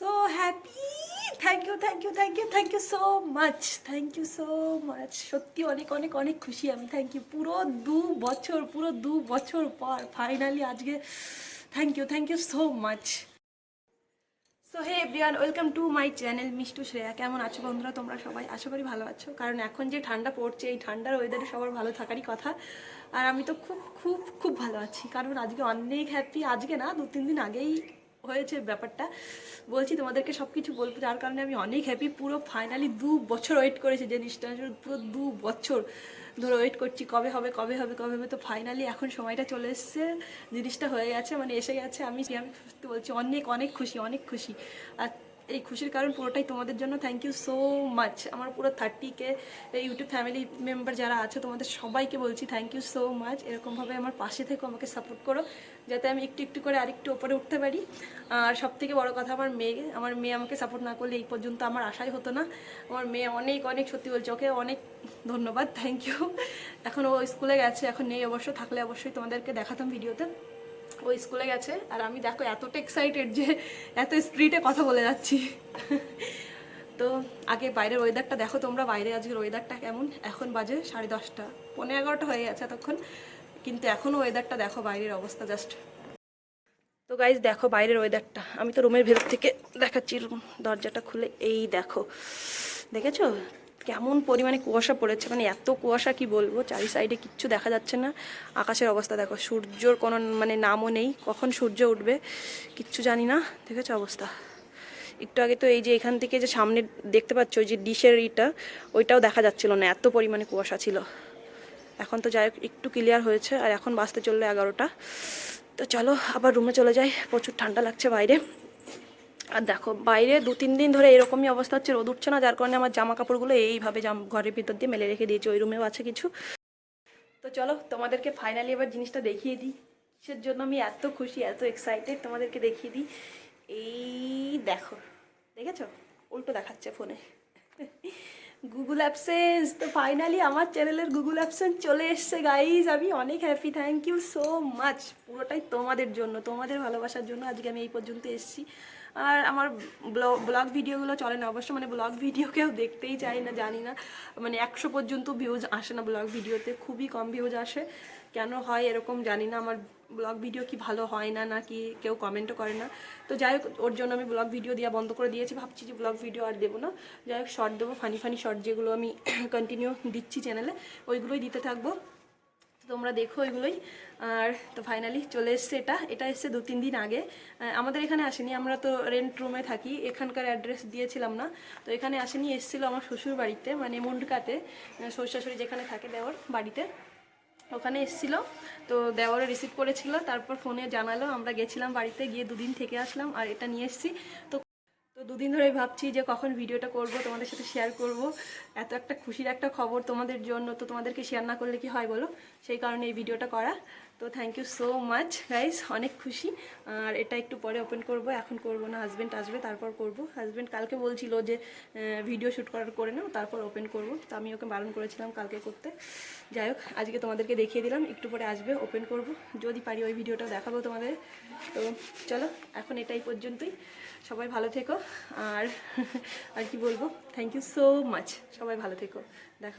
So happy thank you thank you thank you thank you so much thank you so much সত্যি অনেক অনেক অনেক খুশি আমি। থ্যাংক ইউ পুরো দু বছর, পুরো দু বছর পর ফাইনালি আজকে thank you thank you so much so hey everyone welcome to my channel Mishtu Shreya কেমন আছো বন্ধুরা? তোমরা সবাই? আশা করি ভালো আছো। কারণ এখন যে ঠান্ডা পড়ছে, এই ঠান্ডার ওয়েদারে সবার ভালো থাকারই কথা। আর আমি তো খুব খুব খুব ভালো আছি। কারণ আজকে অনেক হ্যাপি আজকে না, দু, তিন দিন আগেই হয়েছে ব্যাপারটা। বলছি, তোমাদেরকে সব কিছু বলব, যার কারণে আমি অনেক হ্যাপি পুরো ফাইনালি দু বছর ওয়েট করেছি জিনিসটা। পুরো দু বছর ধরে ওয়েট করছি, কবে হবে কবে হবে কবে হবে। তো ফাইনালি এখন সময়টা চলে এসছে। জিনিসটা হয়ে গেছে মানে এসে গেছে। আমি আমি বলছি, অনেক অনেক খুশি অনেক খুশি। আর এই খুশির কারণ পুরোটাই তোমাদের জন্য। থ্যাংক ইউ সো মাচ আমার পুরো থার্টিকে ইউটিউব ফ্যামিলি মেম্বার যারা আছে, তোমাদের সবাইকে বলছি থ্যাংক ইউ সো মাচ এরকমভাবে আমার পাশে থেকে, আমাকে সাপোর্ট করো, যাতে আমি একটু একটু করে আরেকটু ওপরে উঠতে পারি। আর সব থেকে বড়ো কথা আমার মেয়ে আমার মেয়ে আমাকে সাপোর্ট না করলে এই পর্যন্ত আমার আশাই হতো না। আমার মেয়ে অনেক অনেক সত্যি বলছে, ওকে অনেক ধন্যবাদ থ্যাংক ইউ এখন ও স্কুলে গেছে, এখন নেই অবশ্য, থাকলে অবশ্যই তোমাদেরকে দেখাতাম ভিডিওতে ও স্কুলে গেছে আর আমি দেখো এতটা এক্সাইটেড যে এত স্পিডে কথা বলে যাচ্ছি। তো আগে বাইরের ওয়েদারটা দেখো তোমরা, বাইরে আজকের ওয়েদারটা কেমন? এখন বাজে সাড়ে দশটা। পনেরো এগারোটা হয়ে গেছে এতক্ষণ, কিন্তু এখনও ওয়েদারটা দেখো বাইরের অবস্থা জাস্ট তো গাইজ দেখো বাইরের ওয়েদারটা আমি তো রুমের ভেতর থেকে দেখাচ্ছি দরজাটা খুলে। এই দেখো, দেখেছ? কেমন পরিমাণে কুয়াশা পড়েছে মানে এত কুয়াশা কি বলব? চারি সাইডে কিচ্ছু দেখা যাচ্ছে না। আকাশের অবস্থা দেখো, সূর্যর কোনো মানে নামও নেই। কখন সূর্য উঠবে কিচ্ছু জানি না, দেখেছ অবস্থা? একটু আগে তো এই যে এখান থেকে যে সামনে দেখতে পাচ্ছ, ওই যে ডিশের ইটা, ওইটাও দেখা যাচ্ছিল না, এত পরিমাণে কুয়াশা ছিল। এখন তো যাই একটু ক্লিয়ার হয়েছে, আর এখন বাসতে চলল এগারোটা। তো চলো, আবার রুমে চলে যাই, প্রচুর ঠান্ডা লাগছে বাইরে। আর দেখো, বাইরে দু তিন দিন ধরে এরকমই অবস্থা হচ্ছে, রোদ উঠছে না, যার কারণে আমার জামা কাপড়গুলো এইভাবে জাম, ঘরের ভিতর দিয়ে মেলে রেখে দিয়েছি, ওই রুমেও আছে কিছু। তো চলো, তোমাদেরকে ফাইনালি এবার জিনিসটা দেখিয়ে দিই। কিসের জন্য আমি এত খুশি, এত এক্সাইটেড তোমাদেরকে দেখিয়ে দিই। এই দেখো, দেখেছ? উল্টো দেখাচ্ছে ফোনে গুগল অ্যাপসেন্স তো ফাইনালি আমার চ্যানেলের গুগল অ্যাপসেন্স চলে এসছে গাইজ আমি অনেক happy thank you so much পুরোটাই তোমাদের জন্য, তোমাদের ভালোবাসার জন্য আজকে আমি এই পর্যন্ত এসেছি। আর আমার ব্লগ ভিডিওগুলো চলে না, অবশ্য মানে ব্লগ ভিডিও কেউ দেখতেই চাই না, জানি না। মানে একশো পর্যন্ত ভিউজ আসে না ব্লগ ভিডিওতে, খুবই কম ভিউজ আসে। কেন হয় এরকম জানি না, আমার ব্লগ ভিডিও কি ভালো হয় না নাকি কেউ কমেন্টও করে না। তো যাই হোক, ওর জন্য আমি ব্লগ ভিডিও দেওয়া বন্ধ করে দিয়েছি, ভাবছি যে ব্লগ ভিডিও আর দেবো না। যাই হোক শর্ট দেবো ফানি ফানি শর্ট যেগুলো আমি কন্টিনিউ দিচ্ছি চ্যানেলে ওইগুলোই দিতে থাকব। তোমরা দেখো এগুলোই। আর তো ফাইনালি চলে এসছে এটা। এটা এসছে দু তিন দিন আগে। আমাদের এখানে আসেনি। আমরা তো রেন্ট রুমে থাকি। এখানকার অ্যাড্রেস দিয়েছিলাম না। তো এখানে আসেনি, এসেছিল আমার শ্বশুর বাড়িতে মানে মুন্ডকাতে শ্বশুর যেখানে থাকে দেওয়ার বাড়িতে। ওখানে এসেছিল। তো দেওয়ারও রিসিভ করেছিল। তারপর ফোনে জানালো। আমরা গেছিলাম বাড়িতে, গিয়ে দুদিন থেকে আসলাম। আর এটা নিয়ে এসেছি। তো তো দুদিন ধরে ভাবছি যে কখন ভিডিওটা করব, তোমাদের সাথে শেয়ার করব। এত একটা খুশির একটা খবর তোমাদের জন্য, তো তোমাদেরকে শেয়ার না করলে কি হয় বলো? সেই কারণে এই ভিডিওটা করা। তো thank you so much guys অনেক খুশি। আর এটা একটু পরে ওপেন করব, এখন করব না হাজব্যান্ড আসবে, তারপর করব। হাজব্যান্ড কালকে বলছিল যে ভিডিও শ্যুট করার করে নাও, তারপর ওপেন করব। তো আমি ওকে বারণ করেছিলাম কালকে করতে। যাই হোক, আজকে তোমাদেরকে দেখিয়ে দিলাম, একটু পরে আসবে ওপেন করব। যদি পারি ওই ভিডিওটা দেখাবো তোমাদের। তো চলো, এখন এটাই পর্যন্তই। সবাই ভালো থেকো। আর আর কি বলব? থ্যাংক ইউ সো মাচ সবাই ভালো থেকো। দেখা